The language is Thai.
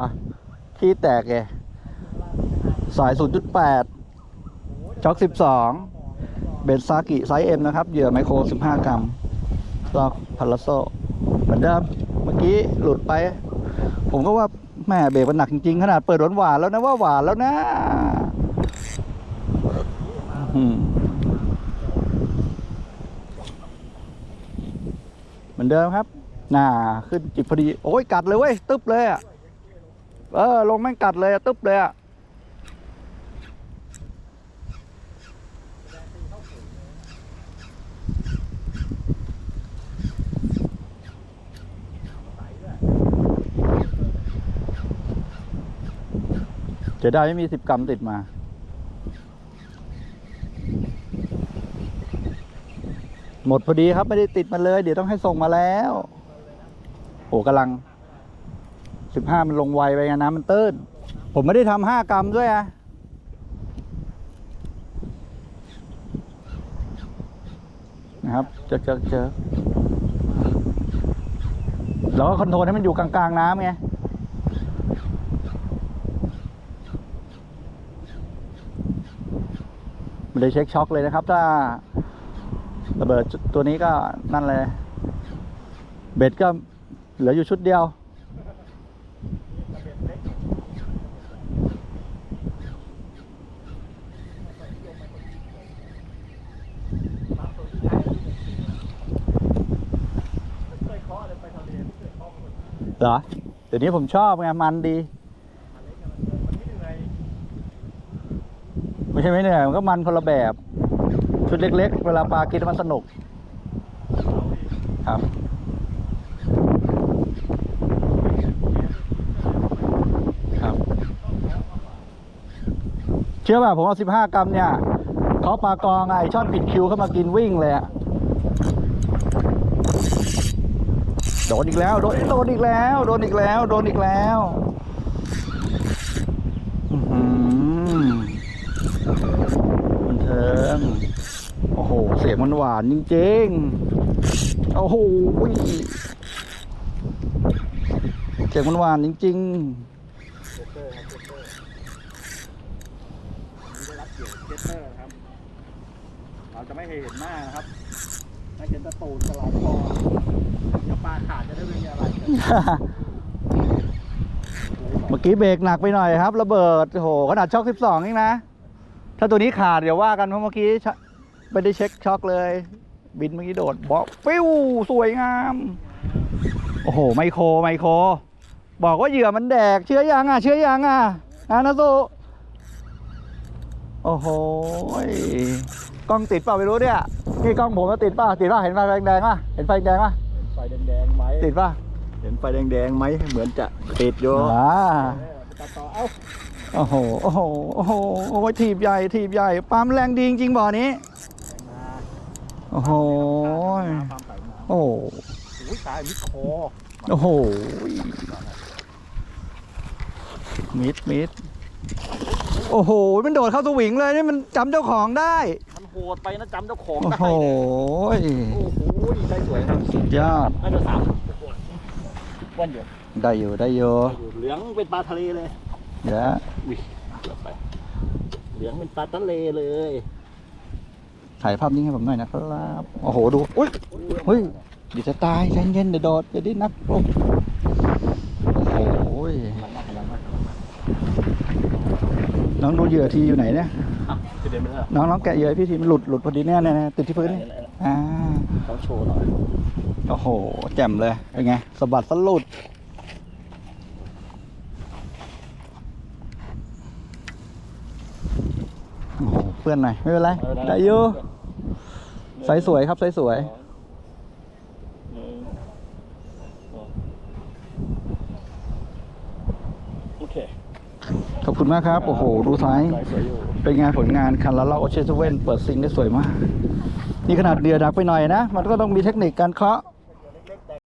อะขี้แตกไงสาย 0.8 ช็อค 12 เบนซากิไซส์ M นะครับ เหยื่อไมโคร 15 กรัมลอกพาราโซเหมือนเดิม เมื่อกี้หลุดไป ผมก็ว่าแม่เบรกมันหนักจริงๆ ขนาดเปิดหวานแล้วนะว่าหวานแล้วนะเหมือนเดิมครับ น่า ขึ้นจิบพอดี โอ้ยกัดเลยเว้ย ตึ๊บเลยอะ เออ ลงแม่งกัดเลยตึ๊บเลยอะจะได้ไม่มีสิบกรัมติดมาหมดพอดีครับไม่ได้ติดมาเลย เดี๋ยวต้องให้ส่งมาแล้ว โอ้กำลัง สิบห้ามันลงไวไปไงน้ำมันตื้น ผมไม่ได้ทำห้ากรัมด้วยอะนะครับเจอเจอเจอแล้วก็คอนโทรลให้มันอยู่กลางๆน้ำไงไม่ได้เช็คช็อคเลยนะครับ ถ้าระเบิดตัวนี้ก็นั่นเลย เบ็ดก็เหลืออยู่ชุดเดียว เหรอเดี๋ยวนี้ผมชอบไงมันดี ไม่ใช่ไม่เหนื่อยมันก็มันคนละแบบ ชุดเล็ก ๆ เวลาปลากินมันสนุก ครับครับเชื่อป่ะผมเอาสิบห้ากรัมเนี่ยเขาปลากองไอช่อนผิดคิวเข้ามากินวิ่งเลยอะ โดนอีกแล้วโดนโดนอีกแล้ว โดนอีกแล้ว โดนอีกแล้วอื้อหือบันเทิงโอ้โห เสียงมันหวานจริงๆโอ้โหเสียงมันหวานจริงได้รับเรติเตอร์ครับเราจะไม่เห็นหน้านะครับ เห็นตะตูนกับหลายคอเดี๋ยวปลาขาดจะได้ไม่มีอะไรเมื่อกี้เบรกหนักไปหน่อยครับระเบิดโอ้โหขนาดช็อค12เองนะ ถ้าตัวนี้ขาดเดี๋ยวว่ากันเพราะเมื่อกี้ไม่ได้เช็คช็อคเลย บินเมื่อกี้โดดบอกฟิวสวยงาม โอ้โห ไมโครไมโคร บอกว่าเหยื่อมันแดก เชื่อยังอะ เชื่อยังอะอานาสุโอ้โหกล้องติดเปล่าไม่รู้เนี่ย นี่กล้องผมก็ติดเปล่าติดป่ะเห็นไฟแดงๆป่ะเห็นไฟแดงป่ะไฟแดงๆไหมติดป่ะเห็นไฟแดงๆไหมเหมือนจะติดอยู่อ่าเออไปตัดต่อเอ้าโอ้โหโอ้โหโอ้โหโอ้ยถีบใหญ่ถีบใหญ่ปั๊มแรงดีจริงๆบ่อนี้มาโอ้โหความใส่มาโอ้โหโอ้ยตายมิดคอโอ้โหมิดมิดโอ้โห มันโดดเข้าสวิงเลยนี่มันจำเจ้าของได้มัน โหดไปนะจำเจ้าของโอ้ได้โหโอ้โหได้สวยครับสุดยอดน่าจะสามวันอยู่ได้อยู่ได้อยู่เหลืองเป็นปลาทะเลเลยเดี๋ยวอุ้ยเกือบไปเหลืองเป็นปลาทะเลเลยถ่ายภาพนี้ให้ผมหน่อยนะครับโอ้โหดูอุ้ยเฮ้ยเดี๋ยวจะตายใจเย็นเดี๋ยวโดดจะดิ้นนักโอ้โหน้องดูเหยื่อทีอยู่ไหนเนี่ยอะจะ เดินไปแล้วน้องน้องแกะเหยื่อให้พี่ทีมันหลุดหลุดพอดีเนี่ยเนี่ยเนี่ยติดที่พื้นนี่อ่าเขาโชว์หน่อยโอ้โห แจ่มเลยเป็นไงสะบัดสลุด โอ้โหเพื่อนหน่อยไม่เป็นไรได้อยู่ไซส์สวยครับไซส์สวยหนึ่งสองโอเค ขอบคุณมากครับ โอ้โห ดูซ้าย เป็นงานผลงานคันละเราโอเชนเว่นเปิดซิงได้สวยมาก นี่ขนาดเดือดักไปหน่อยนะ มันก็ต้องมีเทคนิคการเคาะ